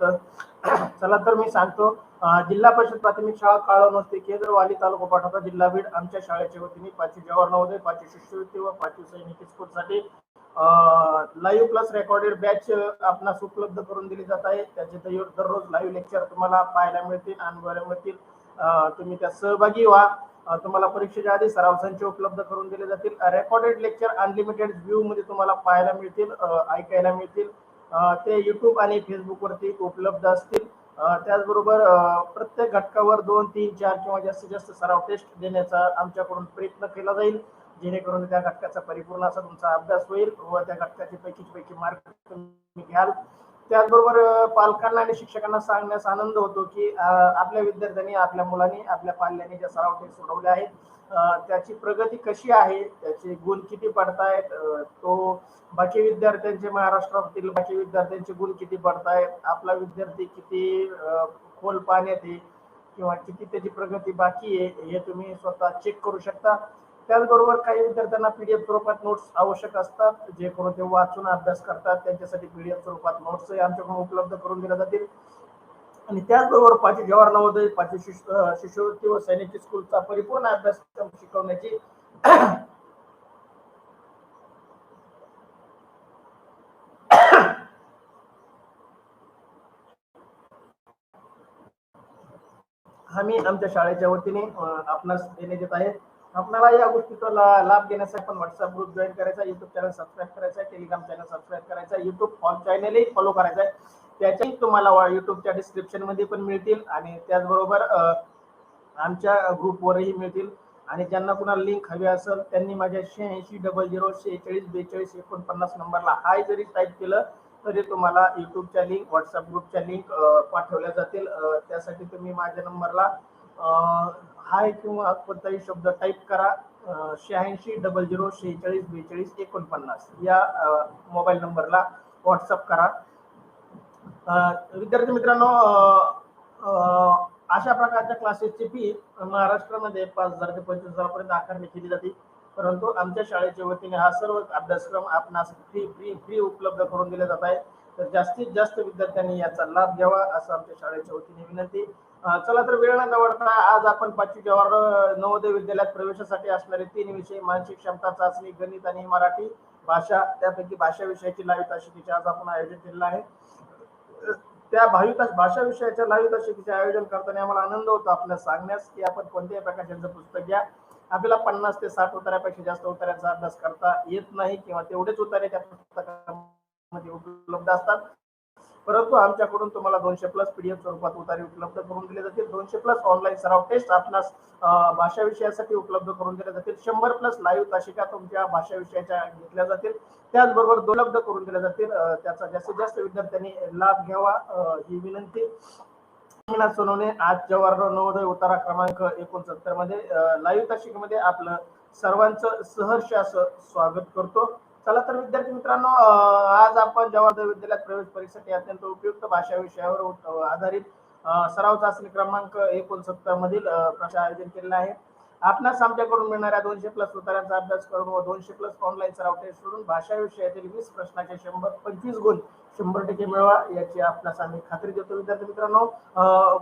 तर चला तर मी सांगतो जिल्हा परिषद प्राथमिक शाळा काळवस्ती केंद्र वाली तालुका पाठवता जिल्हा बीड आमच्या शाळेच्या वतीने पाचवी जवाहर नवोदय पाचवी शिष्यवृत्ती व पाचवी सैनिक स्कूलसाठी लाईव्ह प्लस रेकॉर्डेड बॅच आपणास उपलब्ध करून दिली जात आहे. त्याचे दररोज लाईव्ह लेक्चर तुम्हाला पाहायला मिळतील अनुभवायला मिळतील. तुम्ही त्यात सहभागी व्हा. तुम्हाला परीक्षेच्या आधी सराव संच उपलब्ध करून दिले जातील. रेकॉर्डेड लेक्चर अनलिमिटेड व्ह्यू मध्ये तुम्हाला पाहायला मिळतील ऐकायला मिळतील. ते युट्यूब आणि फेसबुकवरती उपलब्ध असतील. त्याचबरोबर प्रत्येक घटकावर दोन तीन चार किंवा जास्तीत जास्त सराव टेस्ट देण्याचा आमच्याकडून प्रयत्न केला जाईल. जेणेकरून त्या घटकाचा परिपूर्ण असा तुमचा अभ्यास होईल व त्या घटकाचे पैकीचे पैकी मार्क तुम्ही घ्याल. त्याचबरोबर पालकांना आणि शिक्षकांना सांगण्यास आनंद होतो की आपल्या विद्यार्थ्यांनी आपल्या मुलांनी आपल्या पाल्यांनी ज्या सराव टेस्ट सोडवल्या आहेत त्याची प्रगती कशी आहे? त्याचे गुण किती पडतायत? तो बाकी विद्यार्थ्यांचे महाराष्ट्रातील बाकी विद्यार्थ्यांचे गुण किती पडतायत? आपला विद्यार्थी किती खोल पाण्यात आहे किंवा किती त्याची प्रगती बाकी आहे हे तुम्ही स्वतः चेक करू शकता. त्याचबरोबर काही विद्यार्थ्यांना पीडीएफ स्वरूपात नोट्स आवश्यक असतात जे करून ते वाचून अभ्यास करतात. त्यांच्यासाठी पीडीएफ स्वरूपात नोट्स आमच्याकडून उपलब्ध करून दिल्या जातील. आणि त्याचबरोबर पाचवी जवाहर नवोदय पाचवी शिष्य शिष्यवृत्ती व सैनिकी स्कूलचा परिपूर्ण अभ्यासक्रम शिकवण्याची आम्ही आमच्या शाळेच्या वतीने आपणास देण्यात येत आहे आपणाला या गोष्टीचा ला- लाभ घेण्यासाठी पण व्हॉट्सअप ग्रुप जॉईन करायचा युट्यूब चॅनल सबस्क्राईब करायचा टेलिग्राम चॅनल सबस्क्राईब करायचा युट्यूब फॉल चॅनलही फॉलो करायचा आहे. त्याच्याही तुम्हाला युट्यूबच्या डिस्क्रिप्शनमध्ये पण मिळतील आणि त्याचबरोबर आमच्या ग्रुपवरही मिळतील. आणि ज्यांना कुणाला लिंक हवी असेल त्यांनी माझ्या शहाऐंशी डबल झिरो शेहेचाळीस बेचाळीस एकोणपन्नास नंबरला हाय जरी टाईप केलं तरी तुम्हाला युट्यूबच्या लिंक व्हॉट्सअप ग्रुपच्या लिंक पाठवल्या जातील. त्यासाठी तुम्ही माझ्या नंबरला हाय किंवा कोणताही शब्द टाईप करा. शहाऐंशी डबल झिरो शेहेचाळीस बेचाळीस एकोणपन्नास या मोबाईल नंबरला व्हॉट्सअप करा. विद्यार्थी मित्रांनो अशा प्रकारच्या क्लासेसची फी महाराष्ट्रामध्ये पाच हजार ते पंचवीस हजारापर्यंत आकारणी केली जाते. परंतु आमच्या शाळेच्या वतीने हा सर्व अभ्यासक्रम आपणास फ्री फ्री फ्री उपलब्ध करून दिले जात आहे तर जास्तीत जास्त विद्यार्थ्यांनी याचा लाभ घ्यावा असं आमच्या शाळेच्या वतीने विनंती. चला तर वेळ न दवडता आज आपण पाचवी जवाहर नवोदय विद्यालयात प्रवेशासाठी असणारे तीन विषय मानसिक क्षमता चाचणी गणित आणि मराठी भाषा त्यापैकी भाषा विषयाची लाईव्ह तासिकेचे आज आपण आयोजन केलेलं आहे. त्या भाविक भाषा विषयाच्या लाईव्ह आयोजन करताना आम्हाला आनंद होतो आपल्याला सांगण्यास की आपण कोणत्याही प्रकाशांचं पुस्तक घ्या. आपल्याला पन्नास ते साठ उतार्यापेक्षा जास्त उतार्याचा अभ्यास करता येत नाही किंवा तेवढेच उतारे त्या पुस्तकामध्ये उपलब्ध असतात. परंतु आमच्याकडून तुम्हाला दोनशे प्लस पीडीएफ स्वरूपात उतारे उपलब्ध करून दिले जातील. दोनशे प्लस ऑनलाईन सराव टेस्ट आपणास भाषा विषयासाठी उपलब्ध करून दिल्या जातील. शंभर प्लस लाईव्ह तासिका तुमच्या भाषा विषयाच्या घेतल्या जातील. त्याचबरोबर उपलब्ध करून दिल्या जातील. त्याचा जास्तीत जास्त विद्यार्थ्यांनी लाभ घ्यावा ही विनंती. सोनवणे आज जवाहरलाल नवोदय उतारा क्रमांक एकोणसत्तरमध्ये लाईव्ह तासिकेमध्ये आपलं सर्वांचं सहर्ष असं स्वागत करतो. चला तर विद्यार्थी मित्रांनो आज आपण जवाहर विद्यालयात प्रवेश परीक्षेसाठी अत्यंत उपयुक्त भाषा विषयावर आधारित सराव चाचणी क्रमांक एकोणसत्तर मधील प्रश्न आयोजन केलेला आहे. आपणास आमच्याकडून मिळणाऱ्या दोनशे प्लस उतारांचा अभ्यास करून व दोनशे प्लस ऑनलाईन सराव टेस्ट करून भाषा विषयातील वीस प्रश्नाचे शंभर पंचवीस गुण शंभर टक्के मिळवा याची आपणास आम्ही खात्री देतो. विद्यार्थी मित्रांनो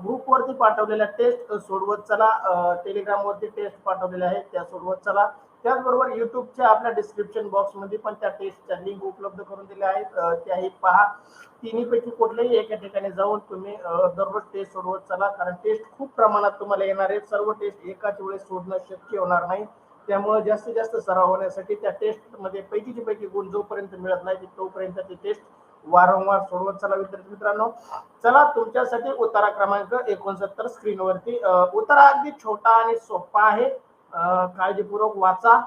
ग्रुपवरती पाठवलेल्या टेस्ट सोडवत चला. टेलिग्राम वरती टेस्ट पाठवलेल्या आहेत. त्या सोडवत चला. त्याचबरोबर युट्यूबच्या आपल्या डिस्क्रिप्शन बॉक्समध्ये पण त्या टेस्टच्या लिंक उपलब्ध करून दिल्या आहेत. त्याही पहा. तिन्हीपैकी कुठल्याही एका ठिकाणी जाऊन तुम्ही दररोज टेस्ट सोडवत चला. कारण टेस्ट खूप प्रमाणात तुम्हाला येणार आहेत. सर्व टेस्ट एकाच वेळेस सोडणं शक्य होणार नाही. त्यामुळे जास्तीत जास्त सराव होण्यासाठी त्या टेस्टमध्ये पैकी गुण जोपर्यंत मिळत नाही तोपर्यंत ती टेस्ट वारंवार सोडवत चला विद्यार्थी मित्रांनो. चला तुमच्यासाठी उतारा क्रमांक एकोणसत्तर स्क्रीनवरती उतारा अगदी छोटा आणि सोपा आहे. काळजीपूर्वक वाचा.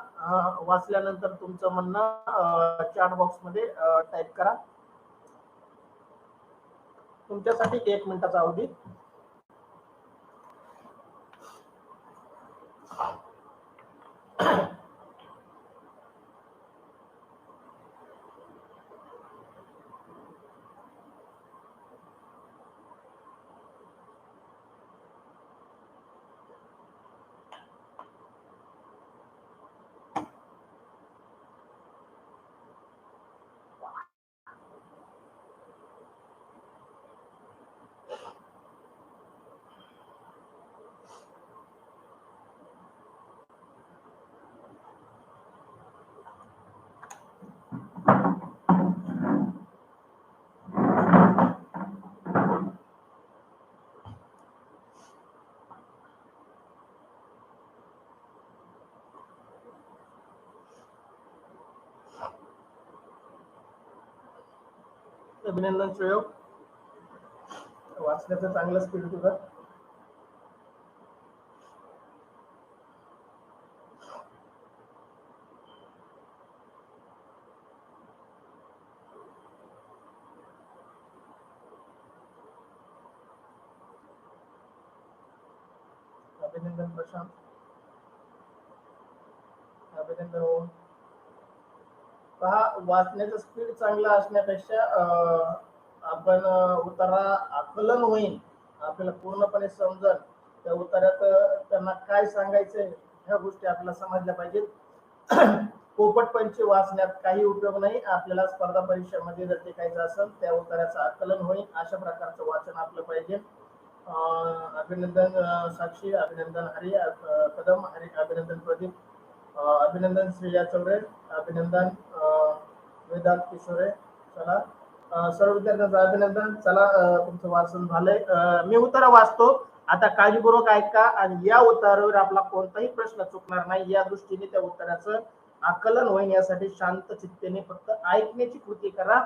वाचल्यानंतर तुमचं म्हणणं चॅट बॉक्समध्ये टाईप करा. तुमच्यासाठी एक मिनिटाचा अवधी. अभिनंदन सुयोग वाचण्याचं चांगलं स्पीड तुझं अभिनंदन प्रशांत अभिनंदन ओम पहा वाचण्याचं स्पीड चांगलं असण्यापेक्षा आपण उतारा आकलन होईल आपल्याला पूर्णपणे समजल त्या उतार्यात त्यांना काय सांगायचंय ह्या गोष्टी आपल्याला समजल्या पाहिजेत. पोपटपंची वाचण्यात काही उपयोग नाही. आपल्याला स्पर्धा परीक्षेमध्ये जर टिकायचं असेल त्या उतार्याचं आकलन होईल अशा प्रकारचं वाचन आपलं पाहिजे. अभिनंदन साक्षी अभिनंदन हरी कदम हरी अभिनंदन प्रदीप अभिनंदन श्रेया चौरे अभिनंदन वेदांत किशोरे चला. सर्व विद्यार्थ्यांचं अभिनंदन. चला तुमचं वाचन झालंय. मी उत्तर वाचतो. आता काळजीपूर्वक ऐका आणि या उत्तरावर आपला कोणताही प्रश्न चुकणार नाही. या दृष्टीने त्या उत्तराचं आकलन होईल यासाठी शांत चित्तेने फक्त ऐकण्याची कृती करा.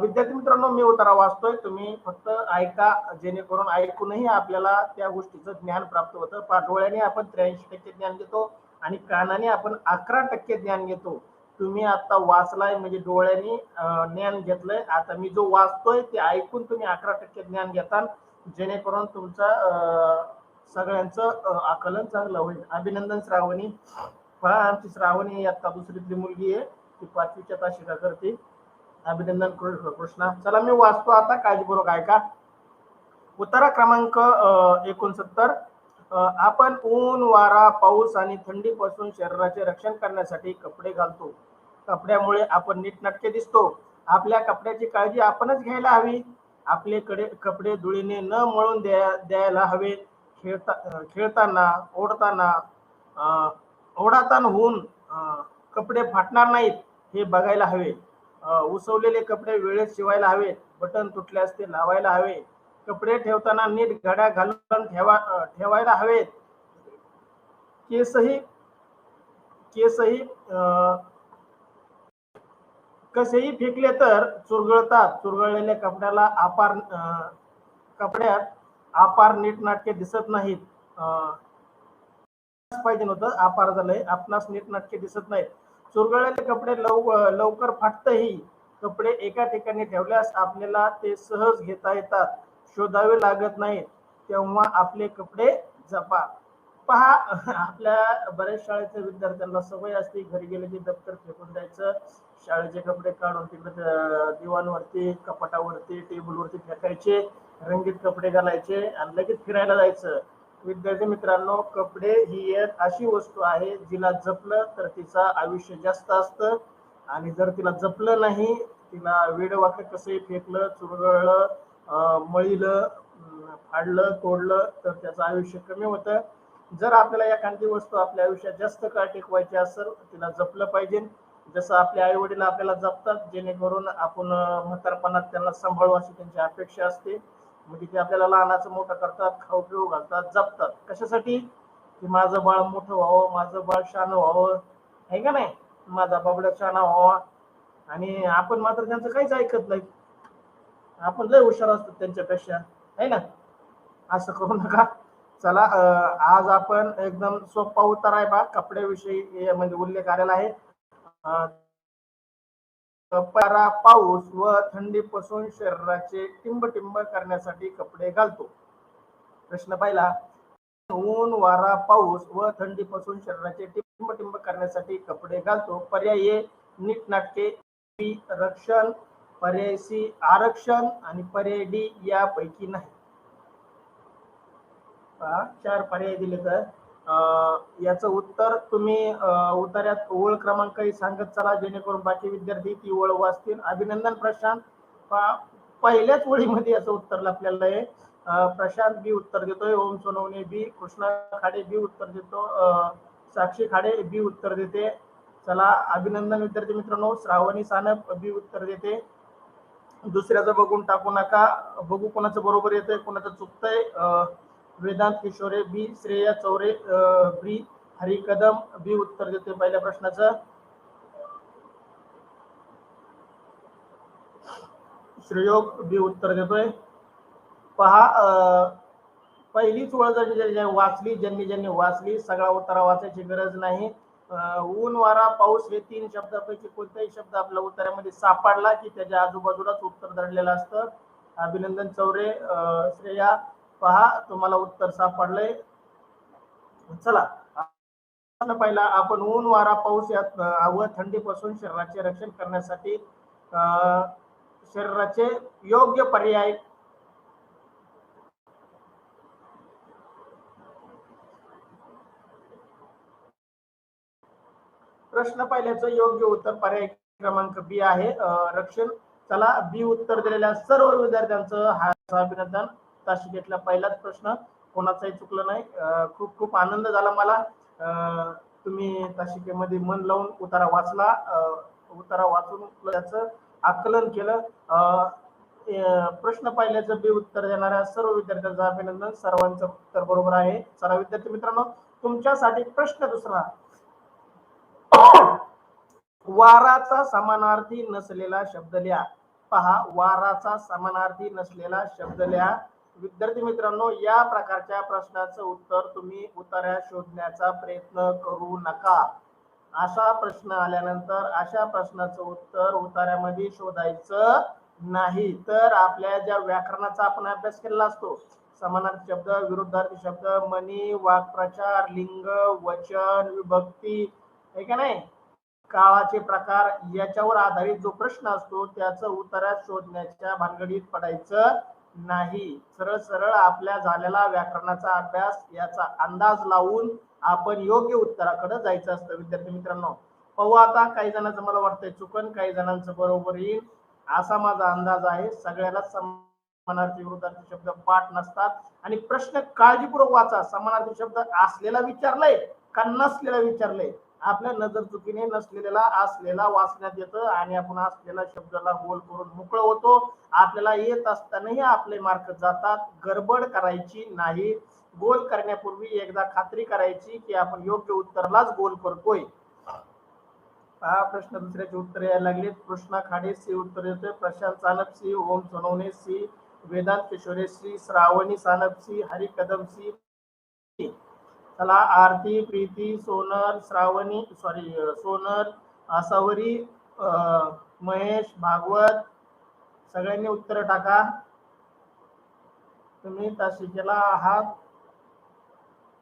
विद्यार्थी मित्रांनो मी उत्तरा वाचतोय. तुम्ही फक्त ऐका जेणेकरून ऐकूनही आपल्याला त्या गोष्टीचं ज्ञान प्राप्त होतं. पाठोळ्याने आपण त्र्याऐंशी टक्के ज्ञान घेतो आणि कानाने आपण अकरा टक्के ज्ञान घेतो. तुम्ही आता वाचलाय म्हणजे डोळ्यांनी ज्ञान घेतलंय. आता मी जो वाचतोय ते ऐकून तुम्ही अकरा टक्के ज्ञान घेता जेणेकरून तुमचं सगळ्यांचं आकलन चांगलं होईल. अभिनंदन श्रावणी. पहा आमची श्रावणी आता दुसरीतली मुलगी आहे. ती पाचवीच्या ताशिका करते? अभिनंदन कृष्णा. चला मी वाचतो आता. काळजीपूर्वक ऐका. उत्तरा क्रमांक एकोणसत्तर. आपण ऊन वारा पाऊस आणि थंडीपासून शरीराचे रक्षण करण्यासाठी कपडे घालतो. कपड्यामुळे आपण नीटनाटके दिसतो. आपल्या कपड्याची काळजी आपणच घ्यायला हवी. आपल्याकडे कपडे धुळीने न मळून द्या द्यायला हवे. खेळता खेळताना ओढताना अं, ओढाताना होऊन कपडे फाटणार नाहीत हे बघायला हवे. उसवलेले कपडे वेळेत शिवायला हवेत बटन तुटल्यास ते लावायला हवे. कपडे ठेवताना नीट घड्या घालून ठेवा ठेवायला हवेत. केसही केसही अं, कसेही फेकले तर चुरगळतात. चुरगळलेल्या कपड्याला आपार कपड्यात आपार नीटनाटके दिसत नाहीत. अं, पाहिजे नव्हतं आपार झालंय आपणास नीटनाटके दिसत नाहीत. चुरगळलेले कपडे लव लवकर फाटतही कपडे एका ठिकाणी ठेवल्यास आपल्याला ते सहज घेता येतात. शोधावे लागत नाहीत तेव्हा आपले कपडे जपा. पहा आपल्या बऱ्याच शाळेच्या विद्यार्थ्यांना सवय असते घरी गेले की दप्तर फेकून द्यायचं शाळेचे कपडे काढून तिकडे दिवाणवरती कपाटावरती टेबलवरती फेकायचे रंगीत कपडे घालायचे आणि लगेच फिरायला जायचं. विद्यार्थी मित्रांनो कपडे ही एक अशी वस्तू आहे जिला जपलं तर तिचं आयुष्य जास्त असतं आणि जर तिला जपलं नाही तिला वेडवाकड कसंही फेकलं चुरगळलं मळीलं फाडलं तोडलं तर त्याचं आयुष्य कमी होतं. जर आपल्याला एखादी वस्तू आपल्या आयुष्यात जास्त काळ टिकवायची असेल तिला जपलं पाहिजे. जसं आपले आई वडील आपल्याला जपतात जेणेकरून आपण म्हातारपणात त्यांना सांभाळू अशी त्यांची अपेक्षा असते. म्हणजे ते आपल्याला लहानाचं मोठं करतात खाऊ पिऊ घालतात जपतात. कशासाठी? की माझं बाळ मोठं व्हावं माझं बाळ शान व्हावं. आहे का नाही? माझा बाबडा शाना व्हावा. आणि आपण मात्र त्यांचं काहीच ऐकत नाही. आपण लय हुशार असतो त्यांच्यापेक्षा आहे ना? असं करू नका. चला आज आपण एकदम सोपा उत्तर आहे बा कपड्याविषयी म्हणजे उल्लेख आलेला आहे. अं, पारा पाऊस व थंडीपासून शरीराचे टिंब करण्यासाठी कपडे घालतो. प्रश्न पहिला ऊन वारा पाऊस व थंडीपासून शरीराचे टिंब टिंब करण्यासाठी कपडे घालतो. पर्याय नीट नीटनाटके रक्षण पर्याय सी आरक्षण आणि पर्याय डी यापैकी नाही. चार पर्याय दिले तर याच याचं उत्तर तुम्ही उतार्यात उत्तरात ओळ क्रमांकही सांगत चला जेणेकरून बाकी विद्यार्थी ती ओळ वाचतील. अभिनंदन प्रशांत. पहिल्याच ओळीमध्ये याचं उत्तर आपल्याला आहे. प्रशांत बी उत्तर देतोय ओम सोनवणे बी कृष्णा खाडे बी उत्तर देतो साक्षी खाडे बी उत्तर देते. चला अभिनंदन विद्यार्थी मित्रांनो श्रावणी सानप बी उत्तर देते. दुसऱ्याचं बघून टाकू नका. बघू कोणाचं बरोबर येतंय कोणाचं चुकतंय. वेदांत किशोरे बी श्रेया चौरे बी हरी कदम बी उत्तर देते पहिल्या प्रश्नाचं. श्रेयोग बी उत्तर देतोय. पहा अं, पहिलीच ओळख जर वाचली ज्यांनी ज्यांनी वाचली सगळा उत्तरा वाचायची गरज नाही. ऊन वारा पाऊस हे तीन शब्दापैकी कोणताही शब्द आपल्या उत्तरामध्ये सापडला की त्याच्या आजूबाजूलाच उत्तर दडलेलं असतं. अभिनंदन चौरे अं, श्रेया पहा तुम्हाला उत्तर सापडलंय. चला पहिला आपण ऊन वारा पाऊस यात अं, व थंडीपासून शरीराचे रक्षण करण्यासाठी अं, शरीराचे योग्य पर्याय प्रश्न पहिल्याचं योग्य उत्तर पर्याय क्रमांक बी आहे. रक्षण. चला बी उत्तर दिलेल्या सर्व विद्यार्थ्यांचं हा अभिनंदन. तासिकेतला पहिलाच प्रश्न. कोणाचाही चुकलं नाही. खूप खूप आनंद झाला मला. तुम्ही तासिकेमध्ये मन लावून उतारा वाचला. उतारा वाचून त्याचं आकलन केलं. अं, प्रश्न पाहिल्याचं बी उत्तर देणाऱ्या सर्व विद्यार्थ्यांचं अभिनंदन. सर्वांचं उत्तर बरोबर आहे. सर्व विद्यार्थी मित्रांनो तुमच्यासाठी प्रश्न दुसरा. वाराचा समानार्थी नसलेला शब्द लिहा. पहा वाराचा समानार्थी नसलेला शब्द लिहा. विद्यार्थी मित्रांनो या प्रकारच्या प्रश्नाचं उत्तर तुम्ही उतार्या शोधण्याचा प्रयत्न करू नका. असा प्रश्न आल्यानंतर अशा प्रश्नाचं उत्तर उतार्यामध्ये शोधायचं नाही. तर आपल्या ज्या व्याकरणाचा आपण अभ्यास केलेला असतो समानार्थी शब्द विरुद्धार्थी शब्द मनी वाक्प्रचार लिंग वचन विभक्ती आहे का नाही? काळाचे प्रकार याच्यावर आधारित जो प्रश्न असतो त्याचं उत्तरात शोधण्याच्या भानगडीत पडायचं नाही. सरळ सरळ आपल्या झालेला व्याकरणाचा अभ्यास याचा अंदाज लावून आपण योग्य उत्तराकडे जायचं असतं. विद्यार्थी मित्रांनो पाहू आता काही जणांचं मला वाटतंय चुकन काही जणांचं बरोबर येईल. असा माझा अंदाज आहे. सगळ्याला समानार्थी विरोधार्थी शब्द पाठ नसतात. आणि प्रश्न काळजीपूर्वक वाचा. समानार्थी शब्द असलेला विचारलाय का नसलेला विचारलंय? आपल्या नजर चुकीने नसलेला असलेला वाचण्यात येतं आणि आपण असलेला शब्दाला गोल करून मोकळं होतो. आपल्याला येत असतानाही आपले मार्क जातात. गडबड करायची नाही. गोल करण्यापूर्वी एकदा खात्री करायची की आपण योग्य उत्तरालाच गोल करतोय. हा प्रश्न दुसऱ्याचे उत्तर यायला लागले. कृष्णा खाडे सी उत्तर येतोय Prashant Sanap C Om Sonawane C Vedant Kishore C Shravani Sanap C Hari Kadam C चला आरती प्रीती सोनर श्रावणी सॉरी सोनर आसावरी महेश भागवत सगळ्यांनी उत्तर टाका. तुम्ही तासिकेला आहात.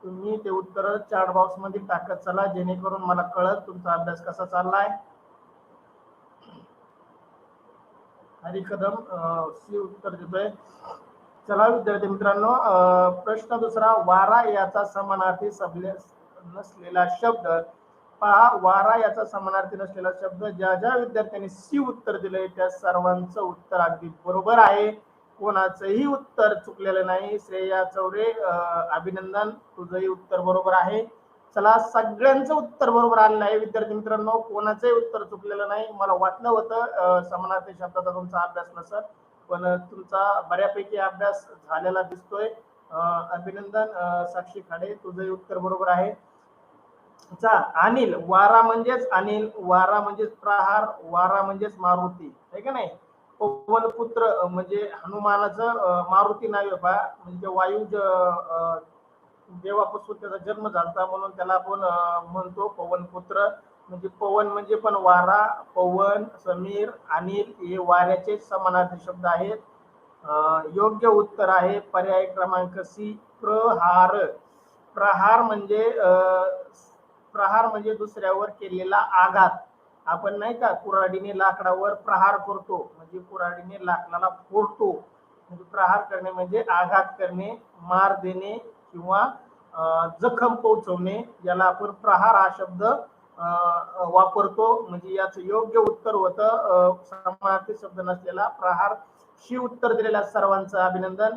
तुम्ही ते उत्तर चार्ट बॉक्समध्ये टाकत चला जेणेकरून मला कळत तुमचा अभ्यास कसा चाललाय. हरी कदम सी उत्तर देतोय. चला विद्यार्थी मित्रांनो प्रश्न दुसरा वारा याचा समानार्थी नसलेला शब्द. पहा वारा याचा समानार्थी नसलेला शब्द ज्या ज्या विद्यार्थ्यांनी सी उत्तर दिलंय त्या सर्वांचं उत्तर अगदी बरोबर आहे. कोणाचंही उत्तर चुकलेलं नाही. श्रेया चौरे अं, अभिनंदन तुझंही उत्तर बरोबर आहे. चला सगळ्यांचं उत्तर बरोबर आलेलं आहे विद्यार्थी मित्रांनो. कोणाचंही उत्तर चुकलेलं नाही. मला वाटलं होतं समानार्थी शब्दाचा तुमचा अभ्यास नसत पण तुमचा बऱ्यापैकी अभ्यास झालेला दिसतोय. अभिनंदन साक्षी खाडे तुझं उत्तर बरोबर आहे. चा अनिल वारा म्हणजेच अनिल वारा म्हणजेच प्रहार वारा म्हणजेच मारुती. आहे का नाही? पवन पुत्र म्हणजे हनुमानाचं मारुती नाव आहे पहा म्हणजे वायू देवापासून त्याचा जन्म झाला म्हणून त्याला आपण म्हणतो पवन पुत्र म्हणजे पवन म्हणजे पण वारा पवन समीर अनिल हे वाऱ्याचे समानार्थी शब्द आहेत. योग्य उत्तर आहे पर्याय क्रमांक सी प्रहार. प्रहार म्हणजे प्रहार म्हणजे दुसऱ्यावर केलेला आघात. आपण नाही का कुऱ्हाडीने लाकडावर प्रहार करतो म्हणजे कुऱ्हाडीने लाकडाला फोडतो. म्हणजे प्रहार करणे म्हणजे आघात करणे मार देणे किंवा जखम पोहोचवणे याला आपण प्रहार हा शब्द वापरतो. म्हणजे याचं योग्य उत्तर होतं. समानार्थी शब्द नसलेला प्रहार. शी उत्तर दिलेल्या सर्वांचं अभिनंदन.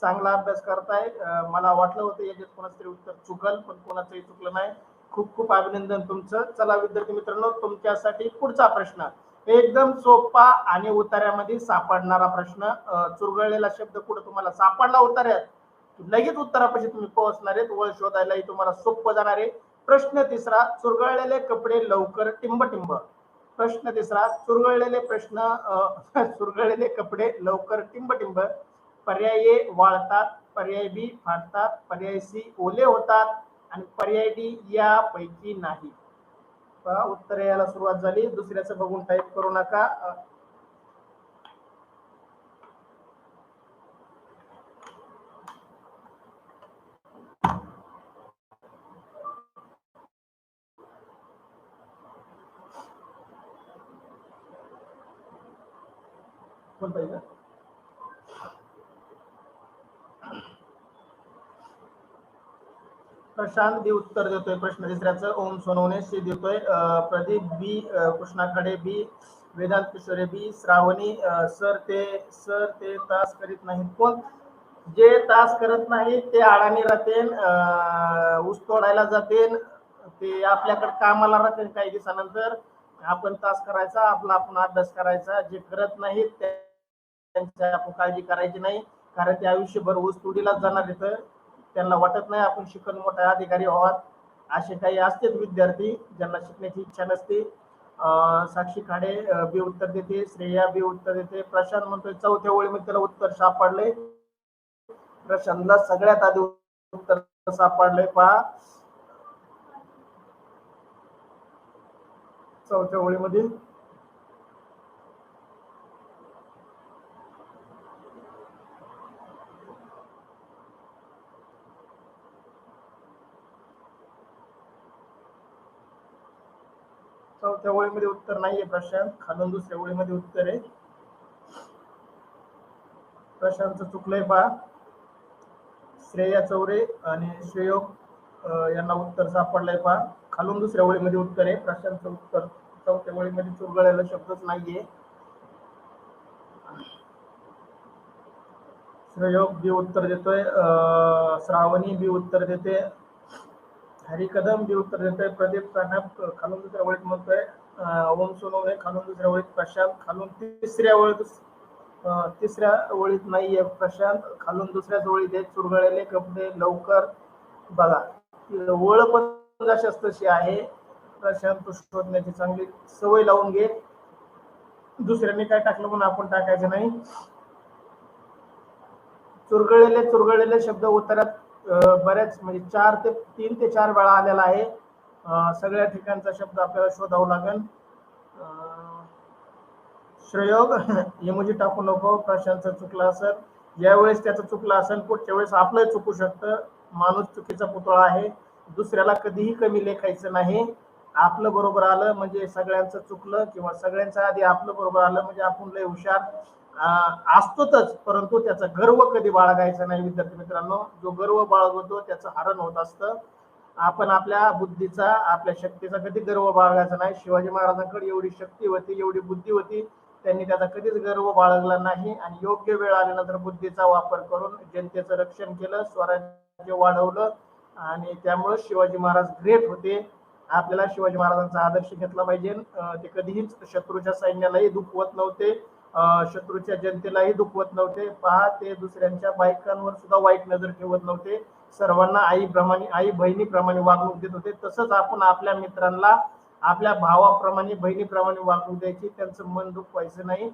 चांगला अभ्यास करताय. मला वाटलं होतं याच्यात कोणाचं तरी उत्तर चुकल पण कोणाचंही चुकलं नाही. खूप खूप अभिनंदन तुमचं. चला विद्यार्थी मित्रांनो तुमच्यासाठी पुढचा प्रश्न. एकदम सोपा आणि उतार्यामध्ये सापडणारा प्रश्न. चुरगळलेला शब्द कुठं तुम्हाला सापडला? उतार्यात लगेच उत्तरापाशी तुम्ही पोहोचणार आहेत. वळ शोधायलाही तुम्हाला सोपं जाणार आहे. प्रश्न तिसरा चुरगळलेले कपडे लवकर टिंब टिंब प्रश्न तिसरा चुरगळलेले प्रश्न चुरगळलेले कपडे लवकर टिंब टिंब पर्याय ए वाळतात पर्याय बी फाटतात पर्याय सी ओले होतात आणि पर्याय डी यापैकी नाही. उत्तर यायला सुरुवात झाली. दुसऱ्याचं बघून टाईप करू नका अ, कोण पाहिजे प्रशांत बी उत्तर देतोय प्रश्न तिसऱ्याचं. ओम सोनवणे सी देतोय. Pradeep B कृष्णाकडे B Vedant Kishore B Shravani sir ते सर ते तास करीत नाहीत. कोण? जे तास करत नाही ते अडाणी राहते अं, ऊस तोडायला जाते ते आपल्याकडे कामाला राहते काही दिवसानंतर. आपण तास करायचा आपला आपण अभ्यास करायचा. जे करत नाहीत त्यांची आपण काळजी करायची नाही. कारण ते आयुष्यभर ऊस तोडीलाच जाणार इथं. त्यांना वाटत नाही आपण शिकून मोठा अधिकारी व्हावात असे काही असतेच विद्यार्थी ज्यांना शिकण्याची इच्छा नसते. साक्षी खाडे बी उत्तर देते श्रेया बी उत्तर देते प्रशांत म्हणतोय चौथ्या ओळीमध्ये त्याला उत्तर सापडले. प्रशांतला सगळ्यात आधी उत्तर सापडले. पहा. चौथ्या ओळीमध्ये चौथ्या ओळीमध्ये उत्तर नाहीये प्रशांत. खालून दुसऱ्या ओळीमध्ये उत्तर आहे. प्रशांतचं चुकलंय पहा श्रेया चौरे आणि श्रेयोग यांना उत्तर सापडलंय पहा खालून दुसऱ्या ओळीमध्ये उत्तर आहे. प्रशांतचं उत्तर चौथ्या ओळीमध्ये चुरगळलेला शब्दच नाहीये. श्रेयोग बी उत्तर देतोय. अं, श्रावणी बी उत्तर देते. हरी कदम बी उत्तर देतोय. प्रदीप सानप खालून दुसऱ्या ओळीत म्हणतोय. ओम सोनवणे खालून दुसऱ्या ओळीत प्रशांत खालून तिसऱ्या ओळीत तिसऱ्या ओळीत नाहीये प्रशांत खालून दुसऱ्याच ओळीत आहे चुरगळलेले कपडे लवकर बघा. ओळ पण जशाच तशी आहे. प्रशांत शोधण्याची चांगली सवय लावून घे. दुसऱ्याने काय टाकलं म्हणून आपण टाकायचं नाही. चुरगळलेले चुरगळलेले शब्द उत्तरात बऱ्याच म्हणजे चार ते तीन ते चार वेळा आलेला आहे. सगळ्या ठिकाणचा शब्द आपल्याला शोधावा लागेल. श्रेयोग श्रयोग इमोजी टाकू नको प्रशांतचा चुकला असेल. ज्यावेळेस त्याचं चुकलं असेल पुढच्या वेळेस आपलं चुकू शकतं. माणूस चुकीचा पुतळा आहे. दुसऱ्याला कधीही कमी लेखायचं नाही. आपलं बरोबर आलं म्हणजे सगळ्यांचं चुकलं किंवा सगळ्यांचं आधी आपलं बरोबर आलं म्हणजे आपण लय हुशार असतोच परंतु त्याचा गर्व कधी बाळगायचा नाही विद्यार्थी मित्रांनो. जो गर्व बाळगतो त्याचं हरण होत असतं. आपण आपल्या बुद्धीचा आपल्या शक्तीचा कधी गर्व बाळगायचा नाही. शिवाजी महाराजांकडे एवढी शक्ती होती एवढी बुद्धी होती. त्यांनी त्याचा कधीच गर्व बाळगला नाही आणि योग्य वेळ आल्यानंतर बुद्धीचा वापर करून जनतेचं रक्षण केलं स्वराज्य वाढवलं आणि त्यामुळे शिवाजी महाराज ग्रेट होते. आपल्याला शिवाजी महाराजांचा आदर्श घेतला पाहिजे. ते कधीहीच शत्रूच्या सैन्यालाही दुखवत नव्हते. शत्रूच्या जनतेलाही दुखवत नव्हते. पहा ते दुसऱ्यांच्या बायकांवर सुद्धा वाईट नजर ठेवत नव्हते. सर्वांना आई प्रमाणे आई बहिणीप्रमाणे वागणूक देत होते. तसंच आपण आपल्या मित्रांना आपल्या भावाप्रमाणे बहिणीप्रमाणे वागणूक द्यायची. त्यांचं मन दुखवायचं नाही.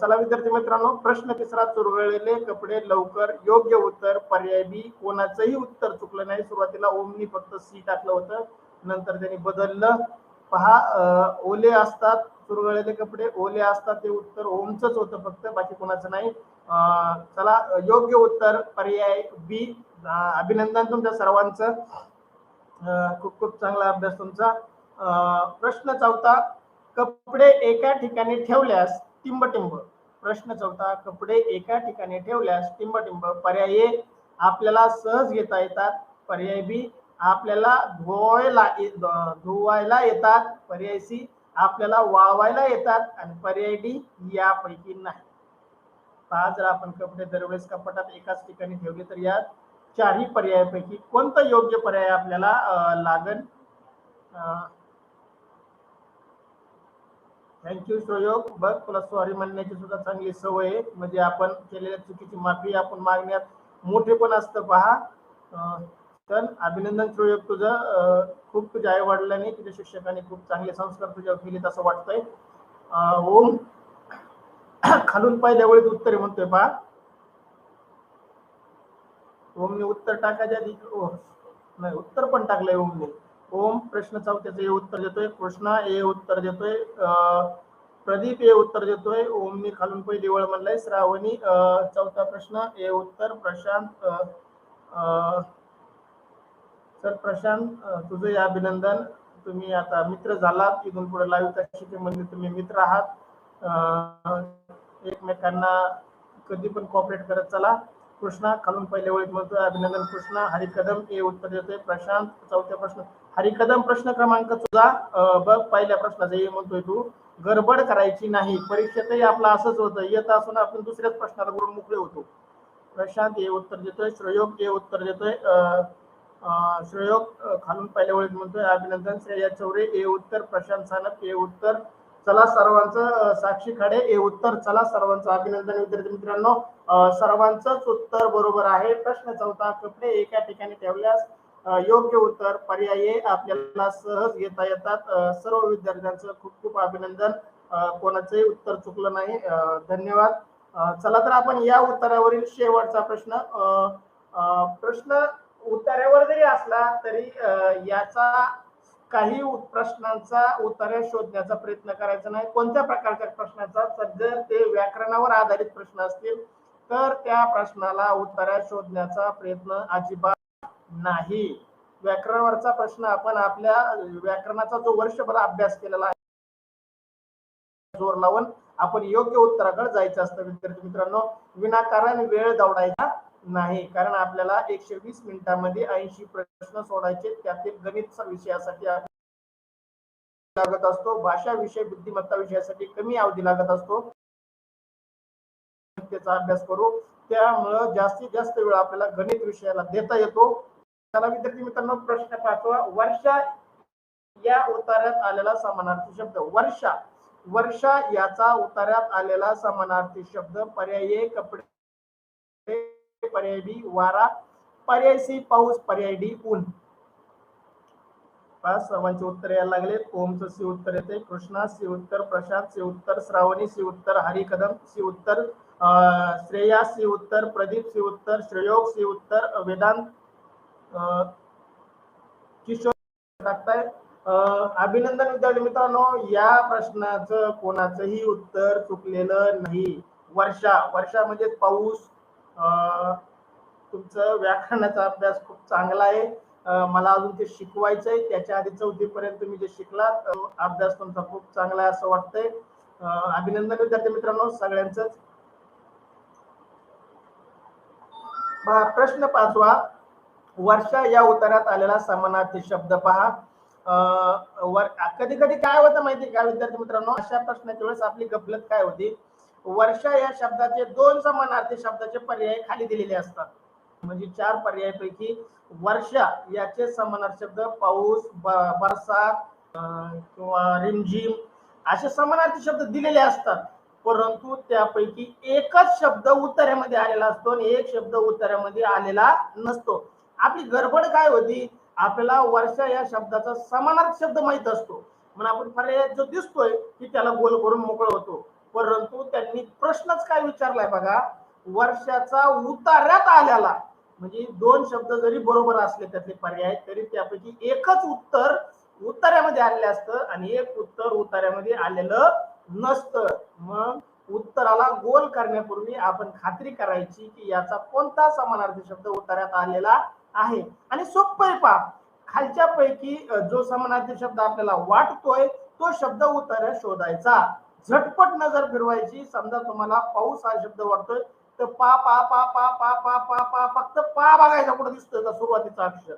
चला विद्यार्थी मित्रांनो प्रश्न तिसरा चुरगळलेले कपडे लवकर योग्य उत्तर पर्याय बी. कोणाचंही उत्तर चुकलं नाही. सुरुवातीला ओमनी फक्त सी टाकलं होतं. नंतर त्यांनी बदललं. पहा ओले असतात. चुरगळलेले कपडे ओले असतात ते उत्तर ओमच होतं फक्त बाकी कोणाचं नाही. चला योग्य उत्तर पर्याय बी अभिनंदन तुमच्या सर्वांचं. खूप खूप चांगला अभ्यास तुमचा. प्रश्न चौथा कपडे एका ठिकाणी ठेवल्यास टिंबटिंब. प्रश्न चौथा कपडे एका ठिकाणी ठेवल्यास टिंबटिंब. पर्याय ए आपल्याला सहज घेता येतात. पर्याय बी आपल्याला धुवायला ये- धुवायला येतात. पर्याय सी आपल्याला वाळवायला येतात आणि पर्याय डी यापैकी नाही. पहा जर आपण कपडे दरवेळेस कपाटात एकाच ठिकाणी ठेवले तर या चारही पर्यायापैकी कोणता योग्य पर्याय आपल्याला अं, लागन? Thank you Shroyog. बघ तुला सॉरी म्हणण्याची सुद्धा चांगली सवय आहे. म्हणजे आपण केलेल्या चुकीची माफी आपण मागण्यात मोठे पण असतं पहा. अं, तर अभिनंदन श्रोयक तुझं खूप तुझ्या आई वडिलांनी तुझ्या शिक्षकांनी खूप चांगले संस्कार तुझ्यावर केलेत असं वाटतंय. ओम. खालून पहिल्या वेळेत उत्तरे म्हणतोय बा ओमने उत्तर टाकायच्या आधी. ओ, नाही उत्तर पण टाकलंय ओमने ओम प्रश्न चौथ्याचं हे उत्तर देतोय कृष्णा हे उत्तर देतोय अं, प्रदीप हे उत्तर देतोय ओमनी खालून पहिली देवळ म्हणलाय श्रावणी अं, चौथा प्रश्न हे उत्तर प्रशांत तर प्रशांत तुझं हे अभिनंदन. तुम्ही आता मित्र झालात इथून पुढे लाईव्ह म्हणजे तुम्ही मित्र आहात. एकमेकांना कधी पण कॉपरेट करत चला. कृष्णा खालून पहिल्या वेळेत म्हणतोय अभिनंदन कृष्णा. हरी कदम हे उत्तर देतोय प्रशांत. चौथ्या प्रश्न हरी कदम प्रश्न क्रमांक तुझा. बघ पहिल्या प्रश्नाचं हे म्हणतोय तू. गडबड करायची नाही परीक्षेतही आपलं असंच होतं. येत असून आपण दुसऱ्याच प्रश्नाला बोलून मोकळे होतो. प्रशांत हे उत्तर देतोय. श्रयोग हे उत्तर देतोय. श्रेयोग खालून पहिल्या वेळेस म्हणतोय अभिनंदन श्रेया चौरे ए उत्तर प्रशांत सानप ए उत्तर चला सर्वांचं साक्षी खाडे ए उत्तर चला सर्वांचं अभिनंदन. विद्यार्थी मित्रांनो सर्वांचंच उत्तर बरोबर आहे. प्रश्न चौथा कपडे एका ठिकाणी ठेवल्यास योग्य उत्तर पर्यायी आपल्याला सहज घेता येतात. सर्व विद्यार्थ्यांचं खूप खूप अभिनंदन. कोणाचंही उत्तर चुकलं नाही. धन्यवाद. चला तर आपण या उत्तरावरील शेवटचा प्रश्न प्रश्न उत्तरावर जरी असला तरी याचा काही प्रश्नांचा उत्तरे शोधण्याचा प्रयत्न करायचा नाही. कोणत्या प्रकारच्या प्रश्नाचा? तर जर ते व्याकरणावर आधारित प्रश्न असतील तर त्या प्रश्नाला उत्तर शोधण्याचा प्रयत्न अजिबात नाही. व्याकरणावरचा प्रश्न आपण आपल्या व्याकरणाचा जो वर्षभर अभ्यास केलेला आहे जोर लावून आपण योग्य उत्तराकडे जायचं असतं. विद्यार्थी मित्रांनो विनाकारण वेळ दौडायचा. नाही. कारण आपल्याला एकशे वीस मिनिटांमध्ये ऐंशी प्रश्न सोडायचे. त्यातील गणित विषयासाठी लागत असतो. भाषा विषय बुद्धिमत्ता विषयासाठी कमी अवधी लागत असतो. त्याचा अभ्यास करू. त्यामुळं जास्तीत जास्त वेळ आपल्याला गणित विषयाला देता येतो. त्याला विद्यार्थी मित्रांनो प्रश्न पाठवा. वर्षा या उतार्यात आलेला समानार्थी शब्द. वर्षा. वर्षा याचा उतार्यात आलेला समानार्थी शब्द. पर्यायी कपडे पर्याय बी वारा. पर्याय सी पाऊस. पर्याय डी ऊन. सर्वांचे उत्तर यायला लागले ओमचं सी उत्तर येते कृष्णा सी उत्तर प्रशांत सी उत्तर श्रावणी सी उत्तर हरी कदम सी उत्तर श्रेया सी उत्तर प्रदीप सी उत्तर श्रेयोग सी उत्तर वेदांत किशोर टाकताय. अभिनंदन विद्यार्थी मित्रांनो या प्रश्नाचं कोणाचंही उत्तर चुकलेलं नाही. वर्षा. वर्षा म्हणजे पाऊस तुमचं व्याकरणाचा अभ्यास खूप चांगला आहे. मला अजून ते शिकवायचं आहे त्याच्या आधी चौथीपर्यंत तुम्ही जे शिकलात अभ्यास तुमचा खूप चांगला आहे असं वाटतंय. अभिनंदन विद्यार्थी मित्रांनो सगळ्यांच प्रश्न पाचवा. वर्षा या उत्तरात आलेला समानार्थी शब्द पहा. वर कधी कधी काय होतं माहिती का विद्यार्थी मित्रांनो? अशा प्रश्नाच्या वेळेस आपली गफलत काय होती? वर्षा या शब्दाचे दोन समानार्थी शब्दाचे पर्याय खाली दिलेले असतात. म्हणजे चार पर्यायापैकी वर्षा याचे समानार्थी शब्द पाऊस बरसात किंवा रिमझिम असे समानार्थी शब्द दिलेले असतात. परंतु त्यापैकी एकच शब्द उत्तरामध्ये आलेला असतो आणि एक शब्द उत्तरामध्ये आलेला नसतो. आपली गडबड काय होती? आपल्याला वर्षा या शब्दाचा समानार्थी शब्द माहीत असतो. म्हणून आपण पर्याय जो दिसतोय की त्याला गोल करून मोकळ होतो. परंतु त्यांनी प्रश्नच काय विचारलाय बघा? वर्षाचा उतार्यात आलेला म्हणजे दोन शब्द जरी बरोबर असले त्यातले पर्याय तरी त्यापैकी एकच उत्तर उत्तरामध्ये आलेलं असतं आणि एक उत्तर उतार्यामध्ये आलेलं नसतं. मग उत्तराला गोल करण्यापूर्वी आपण खात्री करायची की याचा कोणता समानार्थी शब्द उतार्यात आलेला आहे. आणि सोपं आहे पहा. खालच्या पैकी जो समानार्थी शब्द आपल्याला वाटतोय तो शब्द उत्तर शोधायचा. झटपट नजर फिरवायची. समजा तुम्हाला पाऊस हा शब्द वाटतोय तर पा पा पा पा पा पा पा पा फक्त पा बघायचा कुठं दिसतोय का सुरुवातीचा अक्षर.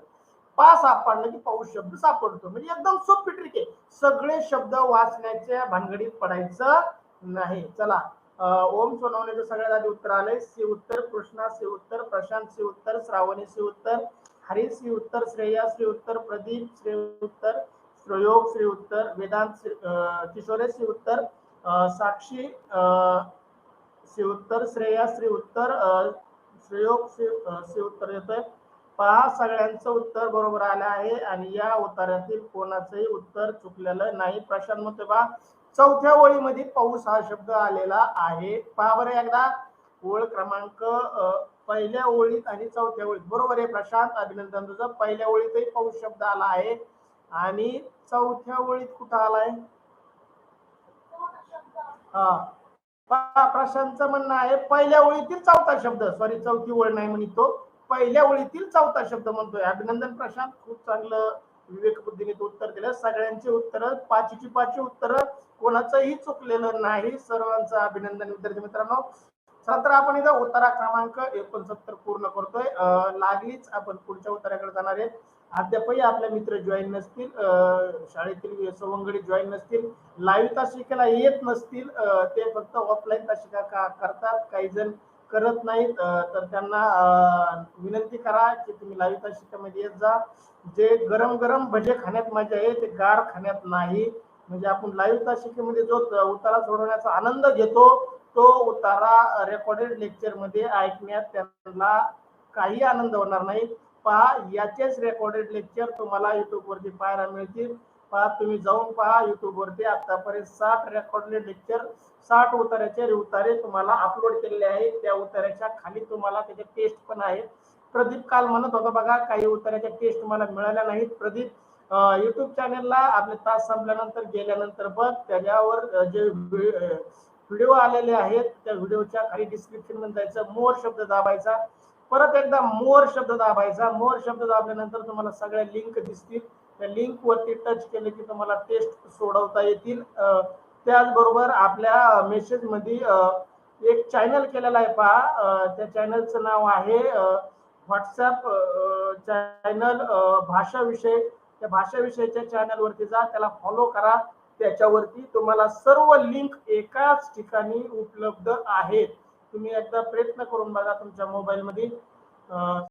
पा सापडलं की पाऊस शब्द सापडतो म्हणजे एकदम सोपी ट्रिक आहे. सगळे शब्द वाचण्याच्या भानगडीत पडायचं नाही. चला अं, ओम सोनवण्याचं सगळ्यात आधी उत्तर आलंय. सी उत्तर कृष्णा सी उत्तर प्रशांत सी उत्तर श्रावणी सी उत्तर हरी सी उत्तर श्रेया श्री उत्तर प्रदीप श्री उत्तर श्रयोग श्री उत्तर वेदांत श्री- किशोरे श्री उत्तर साक्षी अं, श्री उत्तर श्रेया श्री उत्तर श्रेयोग श्री उत्तर येतोय. पहा सगळ्यांचं उत्तर बरोबर आलं आहे आणि या उत्तरातील कोणाचंही उत्तर चुकलेलं नाही. प्रशांत म्हणतोय बा चौथ्या ओळीमध्ये पाऊस हा शब्द आलेला आहे. पहा बरं एकदा. ओळ क्रमांक पहिल्या ओळीत आणि चौथ्या ओळीत. बरोबर आहे प्रशांत अभिनंदन तुझं. पहिल्या ओळीतही पाऊस शब्द आला आहे. आणि चौथ्या ओळीत कुठं आलाय? प्रशांतचं म्हणणं आहे पहिल्या ओळीतील चौथा शब्द. सॉरी चौथी ओळ नाही म्हणतो. पहिल्या ओळीतील चौथा शब्द म्हणतोय. अभिनंदन प्रशांत खूप चांगलं विवेक बुद्धीने उत्तर दिलं. सगळ्यांची उत्तर पाचीची पाचची उत्तर कोणाचंही चुकलेलं नाही. सर्वांचं अभिनंदन विद्यार्थी मित्रांनो. तर आपण इथं उत्तरा क्रमांक एकोणसत्तर पूर्ण करतोय. लागलीच आपण पुढच्या उत्तराकडे जाणार आहे. अद्यापही आपले मित्र जॉईन नसतील शाळेतील सवंगडी जॉईन नसतील लाईव्ह तासिकेला येत नसतील ते फक्त ऑफलाईन तासिका का करतात. काही जण करत नाहीत तर त्यांना विनंती करा की तुम्ही लाईव्ह तासिकामध्ये येत जा. जे गरम गरम भजे खाण्यात मजा आहे ते गार खाण्यात नाही. म्हणजे आपण लाईव्ह तासिकेमध्ये जो उतारा सोडवण्याचा आनंद घेतो तो उतारा रेकॉर्डेड लेक्चरमध्ये ऐकण्यात त्यांना काही आनंद होणार नाही. पहा याचेच रेकॉर्डेड लेक्चर तुम्हाला युट्यूबवरती पाहायला मिळतील. पहा तुम्ही जाऊन पहा युट्यूबवरती आतापर्यंत साठ रेकॉर्डेड लेक्चर साठ उतार्याचे उतारे तुम्हाला अपलोड केलेले आहेत. त्या उतार्याच्या खाली तुम्हाला त्याचे टेस्ट पण आहेत. प्रदीप काल म्हणत होता बघा काही उतार्याच्या टेस्ट मला मिळाल्या नाहीत. प्रदीप युट्यूब चॅनेलला आपले तास संपल्यानंतर गेल्यानंतर बघ त्याच्यावर जे व्हिडिओ आलेले आहेत त्या व्हिडिओच्या खाली डिस्क्रिप्शनमध्ये जायचं मोर शब्द दाबायचा. परत एकदा मोर शब्द दाबायचा. मोर शब्द दाबल्यानंतर तुम्हाला सगळ्या लिंक दिसतील. त्या लिंक वरती टच केले की तुम्हाला टेस्ट सोडवता येतील. त्याचबरोबर आपल्या मेसेजमध्ये एक चॅनल केलेला आहे पहा. त्या चॅनलचं नाव आहे व्हॉट्सअप चॅनल भाषा विषय. त्या भाषा विषयाच्या चॅनल वरती जा. त्याला फॉलो करा. त्याच्यावरती तुम्हाला सर्व लिंक एकाच ठिकाणी उपलब्ध आहेत. तुम्ही एकदा प्रयत्न करून बघा तुमच्या मोबाईल मध्ये